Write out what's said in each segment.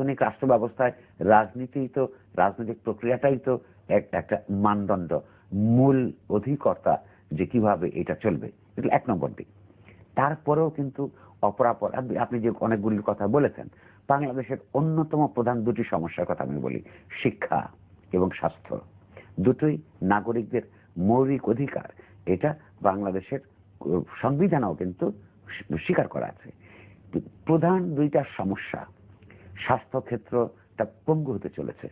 আধুনিক রাষ্ট্র ব্যবস্থায় রাজনীতি তো, রাজনৈতিক প্রক্রিয়াটাই তো এক- একটা মানদণ্ড, মূল অধিকর্তা যে কীভাবে এটা চলবে, এটা এক নম্বর দিক। তারপরেও কিন্তু অপরাপর, আপনি- যে অনেকগুলির কথা বলেছেন, বাংলাদেশের অন্যতম প্রধান দুটি সমস্যার কথা আমি বলি, শিক্ষা এবং স্বাস্থ্য। দুটোই নাগরিকদের মৌলিক অধিকার, এটা বাংলাদেশের সংবিধানেও কিন্তু স্বীকার করা আছে। প্রধান দুইটা সমস্যা স্বাস্থ্য ক্ষেত্রটা পঙ্গু হতে চলেছে।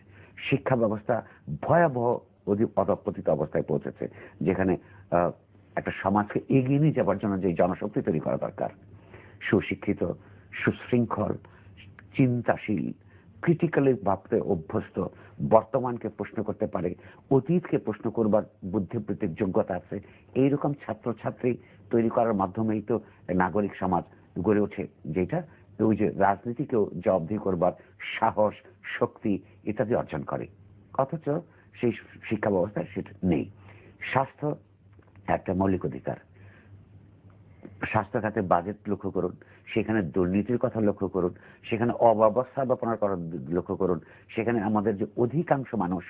শিক্ষা ব্যবস্থা ভয়াবহ অধি- অধঃপতিত অবস্থায় পৌঁছেছে, যেখানে একটা সমাজকে এগিয়ে নিয়ে যাবার জন্য যে জনশক্তি তৈরি করা দরকার। সুশিক্ষিত, সুশৃঙ্খল, চিন্তাশীল, ক্রিটিক্যালি ভাবতে অভ্যস্ত, বর্তমানকে প্রশ্ন করতে পারে, অতীতকে প্রশ্ন করবার বুদ্ধিবৃত্তিক যোগ্যতা আছে, এইরকম ছাত্রছাত্রী তৈরি করার মাধ্যমেই তো নাগরিক সমাজ গড়ে ওঠে, যেটা ওই যে রাজনীতিকেও জবাবদিহি করবার সাহস, শক্তি ইত্যাদি অর্জন করে। অথচ সেই শিক্ষা ব্যবস্থায় সেটা নেই। স্বাস্থ্য একটা মৌলিক অধিকার। স্বাস্থ্য খাতে বাজেট লক্ষ্য করুন, সেখানে দুর্নীতির কথা লক্ষ্য করুন, সেখানে অব্যবস্থাপনার কথা লক্ষ্য করুন, সেখানে আমাদের যে অধিকাংশ মানুষ,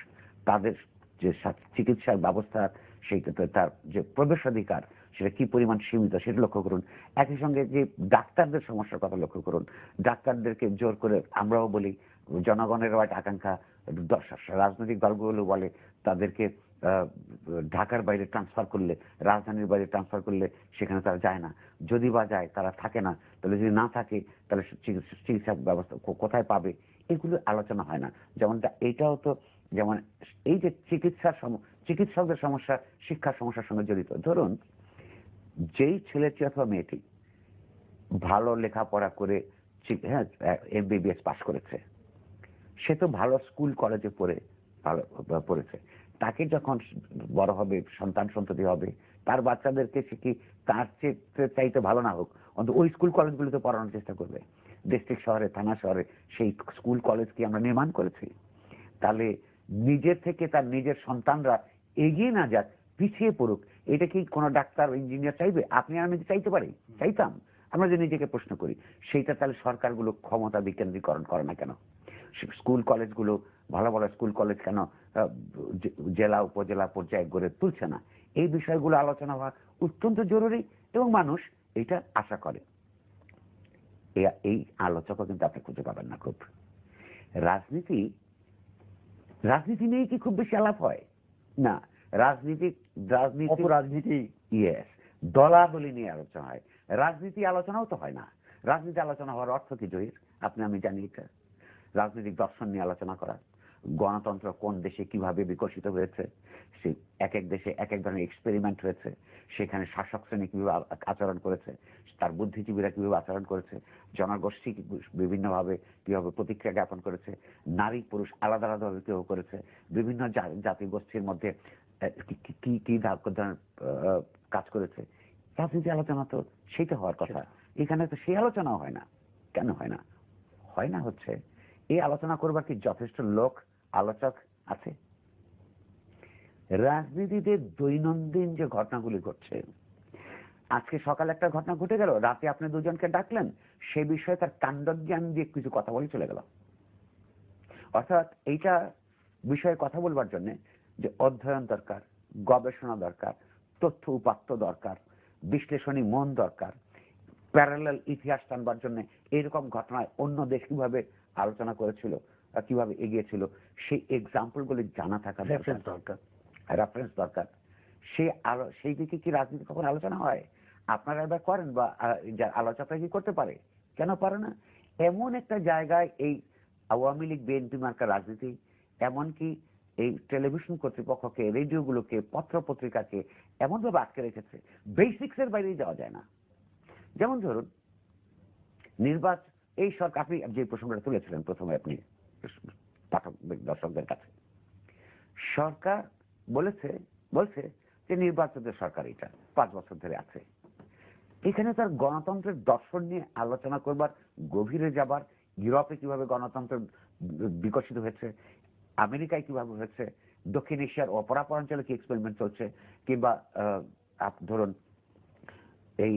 তাদের যে চিকিৎসার ব্যবস্থা, সেইটাতে তার যে প্রবেশাধিকার সেটা কি পরিমাণ সীমিত সেটা লক্ষ্য করুন। একই সঙ্গে যে ডাক্তারদের সমস্যার কথা লক্ষ্য করুন, ডাক্তারদেরকে জোর করে আমরাও বলি জনগণেরও একটা আকাঙ্ক্ষা রাজনৈতিক দলগুলো বলে তাদেরকে ঢাকার বাইরে ট্রান্সফার করলে, রাজধানীর বাইরে ট্রান্সফার করলে সেখানে তারা যায় না। যদি বা যায়, তারা থাকে না। তাহলে যদি না থাকে, তাহলে চিকিৎসা ব্যবস্থা কোথায় পাবে? এগুলো আলোচনা হয় না। যেমন এইটাও তো, যেমন এই যে চিকিৎসার চিকিৎসকদের সমস্যা শিক্ষার সমস্যার সঙ্গে জড়িত। ধরুন যেই ছেলেটি অথবা মেয়েটি ভালো লেখাপড়া করে হ্যাঁ এমবিবিএস পাশ করেছে, সে তো ভালো স্কুল, কলেজে পড়ে, ভালো পড়েছে। তাকে যখন বড় হবে, সন্তান সন্ততি হবে, তার বাচ্চাদেরকে সে কি তার চেয়ে চাইতে ভালো না হোক, অন্তত ওই স্কুল, কলেজগুলোতে পড়ানোর চেষ্টা করবে। ডিস্ট্রিক্ট শহরে, থানা শহরে, সেই স্কুল, কলেজ কি আমরা নির্মাণ করেছি? তাহলে নিজের থেকে তার নিজের সন্তানরা এগিয়ে না যাক, পিছিয়ে পড়ুক। এটা কি কোনো ডাক্তার ইঞ্জিনিয়ার চাইবে? আপনি আমি চাইতে পারি? চাইতাম। আমরা যে নিজেকে প্রশ্ন করি, সেইটা তাহলে সরকারগুলো ক্ষমতা বিকেন্দ্রীকরণ করে না কেন? স্কুল কলেজগুলো, ভালো ভালো স্কুল কলেজ কেন জেলা, উপজেলা পর্যায়ে গড়ে তুলছে না? এই বিষয়গুলো আলোচনা হওয়া অত্যন্ত জরুরি এবং মানুষ এটা আশা করে। এই আলোচকও কিন্তু আপনি খুঁজে পাবেন না খুব। রাজনীতি রাজনীতি নিয়ে কি খুব বেশি আলাপ হয়? না। রাজনীতি রাজনীতি অপরাজনীতি। ইয়েস দলাদলি নিয়ে আলোচনা হয়। রাজনীতি আলোচনাও তো হয় না। রাজনীতি আলোচনা হওয়ার অর্থ কি জহির? আপনি আমি জানি এটা। রাজনৈতিক দর্শন নিয়ে আলোচনা করা। গণতন্ত্র কোন দেশে কীভাবে বিকশিত হয়েছে? সে এক এক দেশে এক এক ধরনের এক্সপেরিমেন্ট হয়েছে। সেখানে শাসক শ্রেণি কীভাবে আচরণ করেছে? তার বুদ্ধিজীবীরা কীভাবে আচরণ করেছে? জনগোষ্ঠী বিভিন্নভাবে কীভাবে প্রতিক্রিয়া জ্ঞাপন করেছে? নারী পুরুষ আলাদা আলাদাভাবে কীভাবে করেছে? বিভিন্ন জাতি গোষ্ঠীর মধ্যে কি- কি- কাজ করেছে? রাজনীতি আলোচনা তো সেইটা হওয়ার কথা। এখানে তো সেই আলোচনাও হয় না। কেন হয় না? হয় না হচ্ছে এই আলোচনা করবার কি যথেষ্ট লোক আলোচক আছে? রাজনীতিতে দৈনন্দিন যে ঘটনাগুলি ঘটছে আজকে সকালে একটা ঘটনা ঘটে গেল রাতে আপনি দুজনকে ডাকলেন সে বিষয়ে তার কাণ্ডজ্ঞান দিয়ে কিছু কথা বলে চলে গেল। অর্থাৎ এইটা বিষয়ে কথা বলবার জন্য যে অধ্যয়ন দরকার গবেষণা দরকার তথ্য উপাত্ত দরকার বিশ্লেষণী মন দরকার প্যারালাল ইতিহাস টানবার জন্য এরকম ঘটনায় অন্য দেশ কীভাবে আলোচনা করেছিল কীভাবে এগিয়েছিল সেই এক্সাম্পল গুলি জানা থাকা রেফারেন্স দরকার। রেফারেন্স দরকার। সে আলো সেই দিকে কি রাজনীতি কখন আলোচনা হয়? আপনারা এবার করেন বা আলোচকরা কি করতে পারে? কেন পারে না? এমন একটা জায়গায় এই আওয়ামী লীগ বিএনপি মার্কা রাজনীতি এমনকি এই টেলিভিশন কর্তৃপক্ষকে রেডিওগুলোকে পত্র পত্রিকাকে এমনভাবে আটকে রেখেছে বেসিক্স এর বাইরে যাওয়া যায় না। যেমন ধরুন নির্বাচন এই সরকার, আপনি যে প্রসঙ্গটা তুলেছিলেন প্রথমে আপনি, পাঠক, দর্শকদের কাছে, সরকার বলেছে, বলছে যে নির্বাচিত সরকার এটা, পাঁচ বছর ধরে আছে। এখানে তার গণতন্ত্রের দর্শন নিয়ে আলোচনা করবার, গভীরে যাবার, ইউরোপে কীভাবে গণতন্ত্র বিকশিত হয়েছে আমেরিকায় কীভাবে হয়েছে দক্ষিণ এশিয়ার অপরাপর অঞ্চলে কি এক্সপেরিমেন্ট চলছে কিংবা ধরুন, এই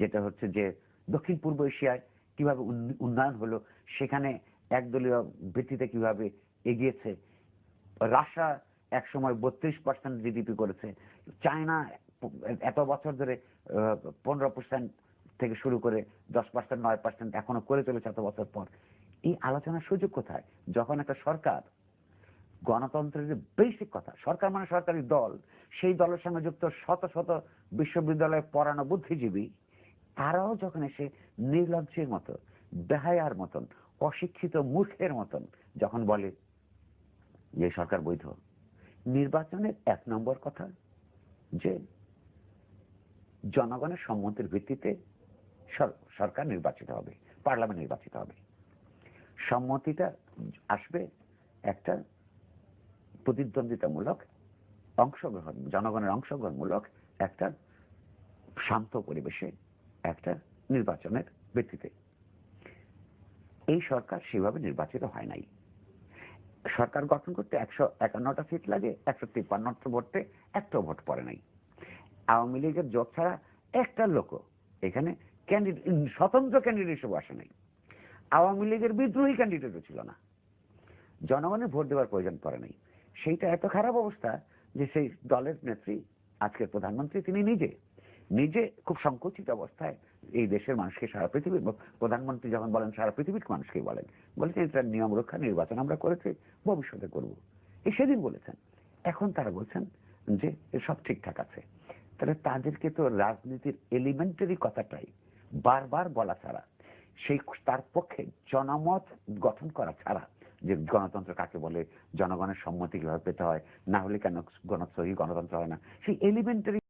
যেটা হচ্ছে যে, দক্ষিণ পূর্ব এশিয়ায় কীভাবে উন্নয়ন হলো, সেখানে একদলীয় ভিত্তিতে কীভাবে এগিয়েছে, রাশিয়া এক সময় বত্রিশ পার্সেন্ট জিডিপি করেছে, চায়না এত বছর ধরে পনেরো পার্সেন্ট থেকে শুরু করে দশ পার্সেন্ট নয় পার্সেন্ট এখনও করে চলেছে এত বছর পর এই আলোচনার সুযোগ কোথায়? যখন একটা সরকার, গণতন্ত্রের যে বেসিক কথা, সরকার মানে সরকারি দল, সেই দলের সঙ্গে যুক্ত শত শত বিশ্ববিদ্যালয়ে পড়ানো বুদ্ধিজীবী, তারাও যখন এসে নির্লজ্জের মতো, বেহায়ার মতন, অশিক্ষিত মূর্খের মতন যখন বলে যে সরকার বৈধ। নির্বাচনের এক নম্বর কথা, যে জনগণের সম্মতির ভিত্তিতে সরকার নির্বাচিত হবে, পার্লামেন্ট নির্বাচিত হবে। সম্মতিটা আসবে একটা প্রতিদ্বন্দ্বিতামূলক অংশগ্রহণ, জনগণের অংশগ্রহণমূলক একটা শান্ত পরিবেশে একটা নির্বাচনের ভিত্তিতে। এই সরকার সেভাবে নির্বাচিত হয় নাই। সরকার গঠন করতে একশো একান্নটা সিট লাগে, একশো তিপ্পান্নটা ভোটে একটাও ভোট পড়ে নাই। আওয়ামী লীগের জোট ছাড়া একটা লোকও এখানে ক্যান্ডিডেট স্বতন্ত্র ক্যান্ডিডেট হিসেবে আসে নাই। আওয়ামী লীগের বিদ্রোহী ক্যান্ডিডেটও ছিল না। জনগণের ভোট দেওয়ার প্রয়োজন পড়ে নাই। সেইটা এত খারাপ অবস্থা যে সেই দলের নেত্রী, আজকের প্রধানমন্ত্রী, তিনি নিজে নিজে খুব সংকুচিত অবস্থায় এই দেশের মানুষকে সারা পৃথিবীর প্রধানমন্ত্রী যখন বলেন, সারা পৃথিবীর মানুষকে বলেন বলেছেন এটা নিয়ম রক্ষা, নির্বাচন আমরা করেছি, ভবিষ্যতে করব। এই সেদিন বলেছেন। এখন তারা বলছেন যে সব ঠিকঠাক আছে। তাহলে তাদেরকে তো রাজনীতির এলিমেন্টারি কথাটাই বারবার বলা ছাড়া সেই তার পক্ষে জনমত গঠন করা ছাড়া যে গণতন্ত্র কাকে বলে, জনগণের সম্মতি কীভাবে পেতে হয়, না হলে কেন গণতন্ত্র হয় না, সেই এলিমেন্টারি